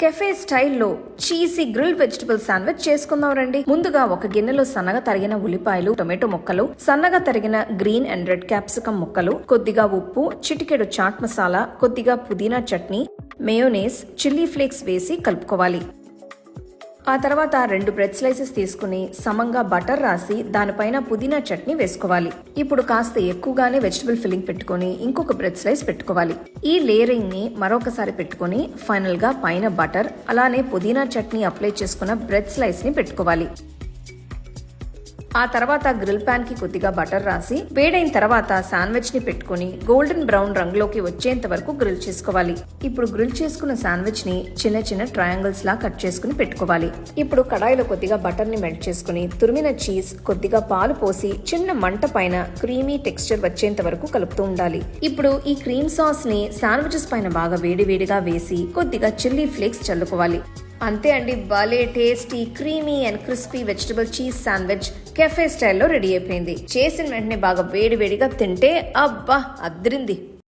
Cafe స్టైల్లో cheesy grill vegetable sandwich చేసుకుందాం రండి ముందుగా ఒక గిన్నెలో సన్నగా తరిగిన ఉల్లిపాయలు టొమాటో ముక్కలు సన్నగా తరిగిన గ్రీన్ అండ్ రెడ్ క్యాప్సికమ్ ముక్కలు కొద్దిగా ఉప్పు చిటికెడు చాట్ మసాలా కొద్దిగా పుదీనా చట్నీ మేయోనేస్ చిల్లీ ఫ్లేక్స్ వేసి కలుపుకోవాలి. ఆ తర్వాత రెండు బ్రెడ్ స్లైసెస్ తీసుకుని సమంగా బటర్ రాసి దానిపైన పుదీనా చట్నీ వేసుకోవాలి. ఇప్పుడు కాస్త ఎక్కువగానే వెజిటబుల్ ఫిల్లింగ్ పెట్టుకొని ఇంకొక బ్రెడ్ స్లైస్ పెట్టుకోవాలి. ఈ లేయరింగ్ని మరొకసారి పెట్టుకొని ఫైనల్గా పైన బటర్ అలానే పుదీనా చట్నీ అప్లై చేసుకున్న బ్రెడ్ స్లైస్ని పెట్టుకోవాలి. ఆ తర్వాత గ్రిల్ పాన్కి కొద్దిగా బటర్ రాసి వేడైన తర్వాత శాండ్విచ్ని పెట్టుకుని గోల్డెన్ బ్రౌన్ రంగులోకి వచ్చేంత వరకు గ్రిల్ చేసుకోవాలి. ఇప్పుడు గ్రిల్ చేసుకున్న శాండ్విచ్ని చిన్న చిన్న ట్రయాంగిల్స్ లా కట్ చేసుకుని పెట్టుకోవాలి. ఇప్పుడు కడాయిలో కొద్దిగా బటర్ని మెల్ట్ చేసుకుని తురిమిన చీజ్ కొద్దిగా పాలు పోసి చిన్న మంట పైన క్రీమీ టెక్స్చర్ వచ్చేంత వరకు కలుపుతూ ఉండాలి. ఇప్పుడు ఈ క్రీమ్ సాస్ని శాండ్విచెస్ పైన బాగా వేడివేడిగా వేసి కొద్దిగా చిల్లీ ఫ్లేక్స్ చల్లుకోవాలి. అంతే అండి భలే tasty creamy and crispy vegetable cheese sandwich cafe స్టైల్లో రెడీ అయిపోయింది. చేసిన వెంటనే బాగా వేడి వేడిగా తింటే అబ్బా అద్రింది.